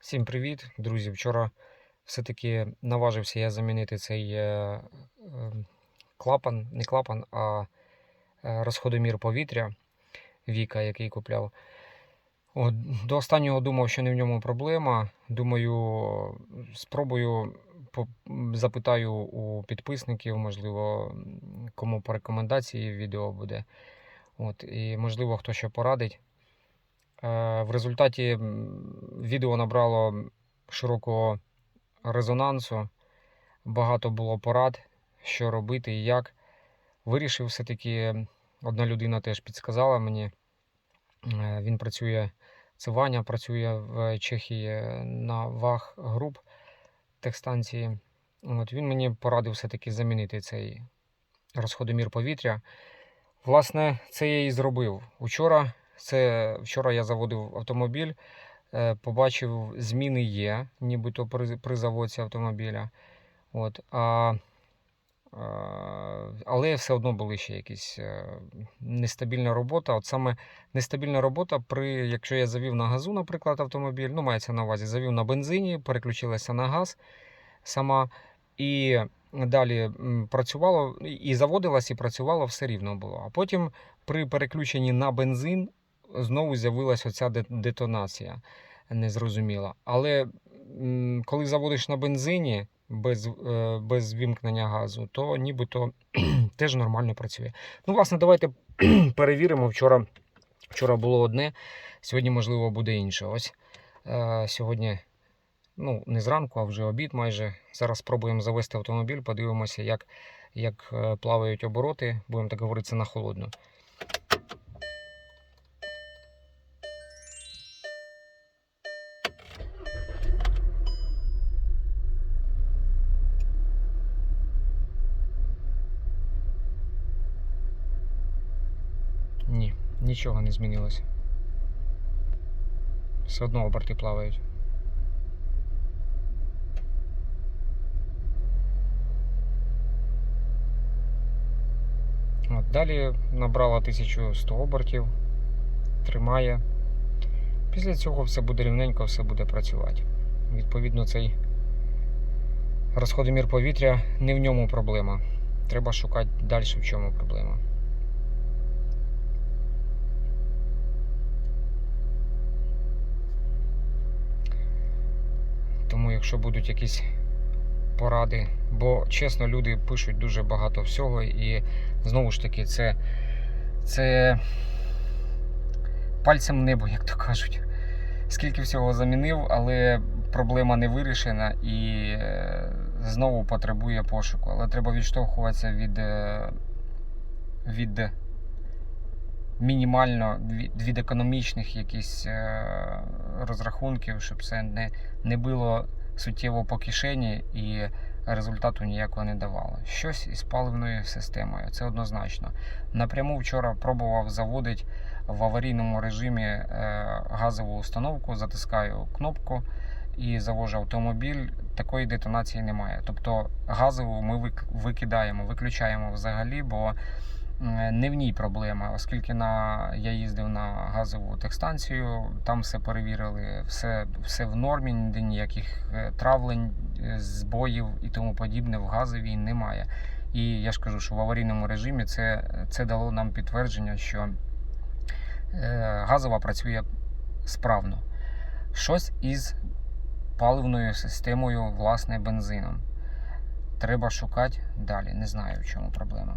Всім привіт, друзі. Вчора все-таки наважився я замінити цей е, е, клапан, не клапан, а е, розходомір повітря Віка, який купляв. От, до останнього думав, що не в ньому проблема. Думаю, спробую запитаю у підписників, можливо, кому по рекомендації відео буде. От, і можливо, хто що порадить. Е, В результаті відео набрало широкого резонансу, багато було порад, що робити і як. Вирішив все-таки, одна людина теж підсказала мені. Е, Він працює, це Ваня, працює в Чехії на ВАГ груп техстанції. От він мені порадив все-таки замінити цей розходомір повітря. Власне, це я і зробив. Учора, це, вчора я заводив автомобіль, е, побачив, зміни є, нібито при, при заводці автомобіля. От, а, але все одно були ще якісь е, нестабільна робота. От саме нестабільна робота, при, якщо я завів на газу, наприклад, автомобіль, ну мається на увазі, завів на бензині, переключилася на газ сама. І далі працювало і- заводилось, і працювало все рівно було. А потім при переключенні на бензин знову з'явилася оця детонація незрозуміла. Але коли заводиш на бензині без, е, без вімкнення газу, то нібито теж нормально працює. Ну, власне, давайте перевіримо. Вчора, вчора було одне, сьогодні, можливо, буде інше. Ось е, сьогодні ну, не зранку, а вже обід майже. Зараз спробуємо завести автомобіль, подивимося, як, як е, плавають обороти, будемо так говорити, на холодну. Нічого не змінилося. Все одно оберти плавають. От, далі набрала 1100 обертів, тримає. Після цього все буде рівненько, все буде працювати. Відповідно, цей розходомір повітря не в ньому проблема. Треба шукати далі, в чому проблема. Тому, якщо будуть якісь поради, бо чесно, люди пишуть дуже багато всього, і знову ж таки, це, це пальцем небо, як то кажуть. Скільки всього замінив, але проблема не вирішена і е, знову потребує пошуку. Але треба відштовхуватися від, е, від мінімально від, від економічних якісь е, розрахунків, щоб це не, не було суттєво по кишені і результату ніякого не давало. Щось із паливною системою, це однозначно. Напряму вчора пробував заводити в аварійному режимі е, газову установку, затискаю кнопку і завожу автомобіль. Такої детонації немає. Тобто газову ми викидаємо, виключаємо взагалі, бо не в ній проблема, оскільки на, я їздив на газову техстанцію, там все перевірили, все, все в нормі, ніде ніяких е, травлень, е, збоїв і тому подібне в газовій немає. І я ж кажу, що в аварійному режимі це, це дало нам підтвердження, що е, газова працює справно. Щось із паливною системою, власне, бензином. Треба шукати далі. Не знаю, в чому проблема.